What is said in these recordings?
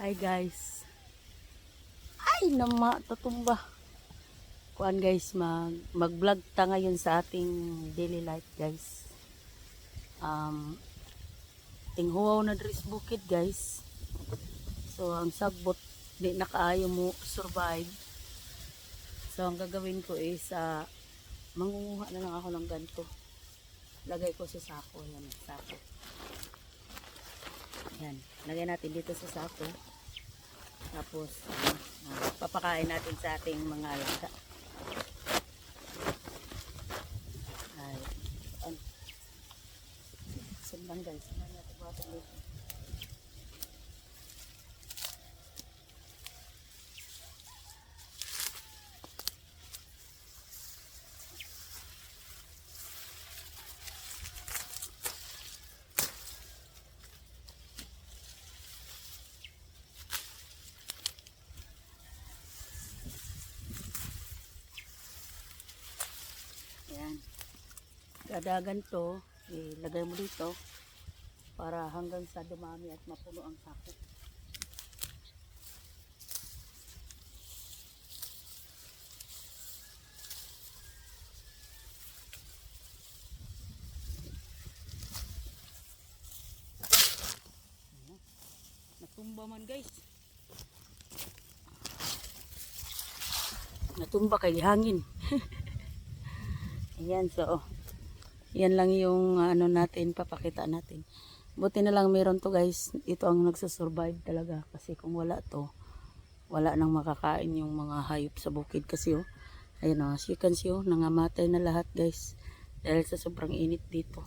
Hi guys. Ay nama tutumba. Kuan guys mag mag-vlog ta ngayon sa ating daily life guys. Um tinghuaw na diri sa bukid guys. So ang sagbot di na kaayo mo survive. So ang gagawin ko is uh, mangunguha na lang ako ng ganito. Lagay ko sa sako. Yan, sako. Yan. Lagay natin dito sa sako. Tapos, uh, papakain natin sa ating mga alaga. Ay, an, sumbang guys. Sumbang natin water dito. Yan. Kada ganito, ilagay mo dito para hanggang sa dumami at mapuno ang sako. Natumba man guys. Natumba kay hangin. Ayan, so, yan lang yung ano natin, papakita natin. Buti na lang meron to guys. Ito ang nagsasurvive talaga. Kasi kung wala to, wala nang makakain yung mga hayop sa bukid. Kasi oh, ayan oh, as you can see oh, nangamatay na lahat guys. Dahil sa sobrang init dito.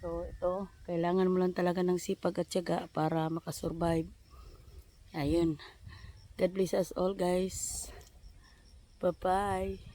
So, ito, kailangan mo lang talaga ng sipag at tiyaga para makasurvive. Ayun. God bless us all guys. Bye-bye.